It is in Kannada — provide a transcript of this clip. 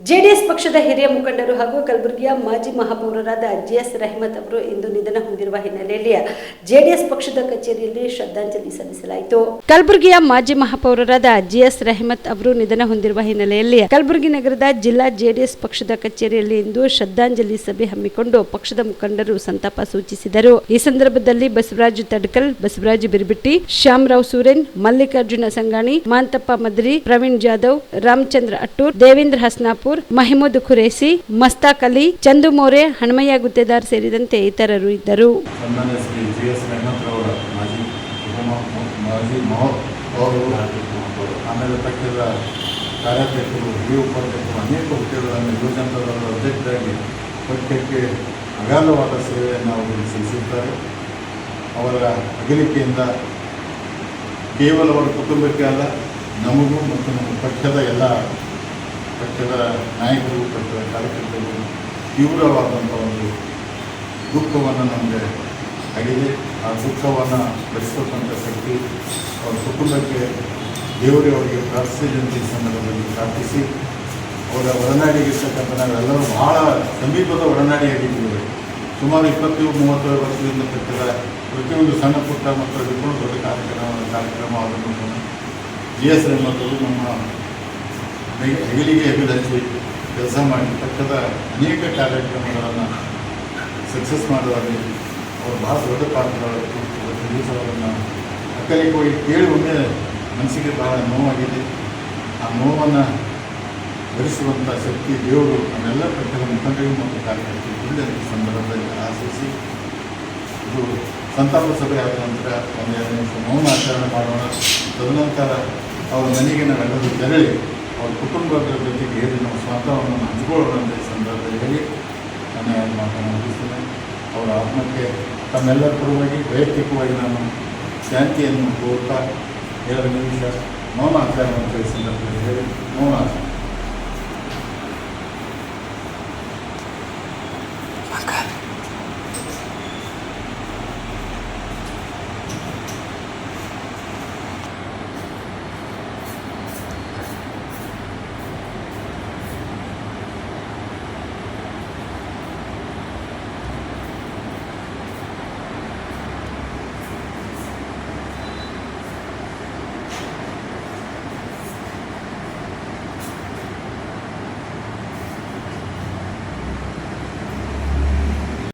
ಜೆಡಿಎಸ್ ಪಕ್ಷದ ಹಿರಿಯ ಮುಖಂಡರು ಹಾಗೂ ಕಲಬುರಗಿಯ ಮಾಜಿ ಮಹಾಪೌರರಾದ ಜಿಎಸ್ ರಹಮತ್ ಅವರು ಇಂದು ನಿಧನ ಹೊಂದಿರುವ ಹಿನ್ನೆಲೆಯಲ್ಲಿ ಜೆಡಿಎಸ್ ಪಕ್ಷದ ಕಚೇರಿಯಲ್ಲಿ ಶ್ರದ್ಧಾಂಜಲಿ ಸಲ್ಲಿಸಲಾಯಿತು. ಕಲಬುರಗಿಯ ಮಾಜಿ ಮಹಾಪೌರರಾದ ಜಿಎಸ್ ರಹಮತ್ ಅವರು ನಿಧನ ಹೊಂದಿರುವ ಹಿನ್ನೆಲೆಯಲ್ಲಿ ಕಲಬುರಗಿ ನಗರದ ಜಿಲ್ಲಾ ಜೆಡಿಎಸ್ ಪಕ್ಷದ ಕಚೇರಿಯಲ್ಲಿ ಇಂದು ಶ್ರದ್ಧಾಂಜಲಿ ಸಭೆ ಹಮ್ಮಿಕೊಂಡು ಪಕ್ಷದ ಮುಖಂಡರು ಸಂತಾಪ ಸೂಚಿಸಿದರು. ಈ ಸಂದರ್ಭದಲ್ಲಿ ಬಸವರಾಜ್ ತಡ್ಕಲ್, ಬಸವರಾಜ್ ಬಿರ್ಬಿಟ್ಟಿ, ಶ್ಯಾಮರಾವ್ ಸೂರೇನ್, ಮಲ್ಲಿಕಾರ್ಜುನ ಸಂಗಾಣಿ ಮಾಂತಪ್ಪ ಮದ್ರಿ, ಪ್ರವೀಣ್ ಜಾಧವ್, ರಾಮಚಂದ್ರ ಅಟ್ಟೂರ್, ದೇವೇಂದ್ರ ಹಸ್ನಾಪುರ್ ಮಹಮೂದ್ ಖುರೇಸಿ ಮಸ್ತಾಕ್ ಅಲಿ, ಚಂದು ಮೋರೆ, ಹಣಮಯ್ಯ ಗುತ್ತೇದಾರ್ ಸೇರಿದಂತೆ ಇತರರು ಇದ್ದರು. ಸೇವೆಯನ್ನು ಸಲ್ಲಿಸಿದ್ದಾರೆ. ಅವರ ಅಗಲಿಕೆಯಿಂದ ಕೇವಲ ಅವರ ಕುಟುಂಬಕ್ಕೆ ಅಲ್ಲ, ನಮಗೂ ಮತ್ತು ನಮ್ಮ ಪಕ್ಷದ ಎಲ್ಲ ಪಕ್ಷದ ನಾಯಕರು ಪಕ್ಷದ ಕಾರ್ಯಕರ್ತರು ತೀವ್ರವಾದಂಥ ಒಂದು ದುಃಖವನ್ನು ನಮಗೆ ಆಗಿದೆ ಆ ದುಃಖವನ್ನು ಭರಿಸತಕ್ಕಂಥ ಶಕ್ತಿ ಅವರ ಕುಟುಂಬಕ್ಕೆ ದೇವರೇ ಅವರಿಗೆ ಪ್ರಾರ್ಥನೆ ಜಯಂತಿ ಸಂದರ್ಭದಲ್ಲಿ ಪ್ರಾರ್ಥಿಸಿ. ಅವರ ಒಡನಾಡಿಗಿರ್ತಕ್ಕಂಥ ನಾವೆಲ್ಲರೂ ಬಹಳ ಸಮೀಪದ ಒಡನಾಡಿಯಾಗಿದ್ದೀವಿ ಸುಮಾರು ಇಪ್ಪತ್ತು ಮೂವತ್ತು ವರ್ಷದಿಂದ ಪಕ್ಷದ ಪ್ರತಿಯೊಂದು ಸಣ್ಣ, ಪುಟ್ಟ ಮತ್ತು ದೊಡ್ಡ ಕಾರ್ಯಕ್ರಮ ಕಾರ್ಯಕ್ರಮ ಅದನ್ನು ಜಿ ಎಸ್ ರೆಹಮತ್ತರು ನಮ್ಮ ಹೆಗಲಿಗೆ ಹೆಗಲಿ ಕೆಲಸ ಮಾಡಿ ಪಕ್ಕದ ಅನೇಕ ಕಾರ್ಯಕ್ರಮಗಳನ್ನು ಸಕ್ಸಸ್ ಮಾಡೋದಾಗಲಿ ಅವರು ಭಾಳ ದೊಡ್ಡ ಪಾತ್ರಗಳು ದಿವಸ ಅವರನ್ನು ಅಕ್ಕಲಿಗೆ ಹೋಗಿ ಕೇಳಿ ಒಮ್ಮೆ ಮನಸ್ಸಿಗೆ ಬಹಳ ನೋವಾಗಿದೆ. ಆ ನೋವನ್ನು ಭರಿಸುವಂಥ ಶಕ್ತಿ ದೇವರು ನಮ್ಮೆಲ್ಲ ಪಕ್ಕದ ಮುಖಂಡರಿಗೂ ಮತ್ತು ಕಾರ್ಯಕರ್ತರು ಇಲ್ಲದೆ ಈ ಸಂದರ್ಭದಲ್ಲಿ ಆಶಿಸಿ ಇದು ಸಂತಾಪ ಸಭೆ ಆದ ನಂತರ ಒಂದೆರಡು ನಿಮಿಷ ಮೌನ ಆಚರಣೆ ಮಾಡೋಣ. ತದನಂತರ ಅವರು ನನಗೆ ನಾವೆಲ್ಲರೂ ತೆರಳಿ ಅವ್ರ ಕುಟುಂಬದ ಜೊತೆಗೆ ಏರಿ ನಾವು ಸ್ವಂತವನ್ನು ಹಂಚ್ಕೊಳ್ಳೋಣ ಅಂತ ಸಂದರ್ಭದಲ್ಲಿ ಹೇಳಿ ನನ್ನ ಮಾತನ್ನು ಮುಗಿಸ್ತೇನೆ. ಅವರ ಆತ್ಮಕ್ಕೆ ತಮ್ಮೆಲ್ಲರ ಪರವಾಗಿ ವೈಯಕ್ತಿಕವಾಗಿ ನಾನು ಶಾಂತಿಯನ್ನು ಕೋರ್ತಾ, ಎರಡು ನಿಮಿಷ ಮೌನ ಆಚರಣೆ ಅಂತ ಸಂದರ್ಭದಲ್ಲಿ ಹೇಳಿ ಮೌನ ಆಚರಣೆ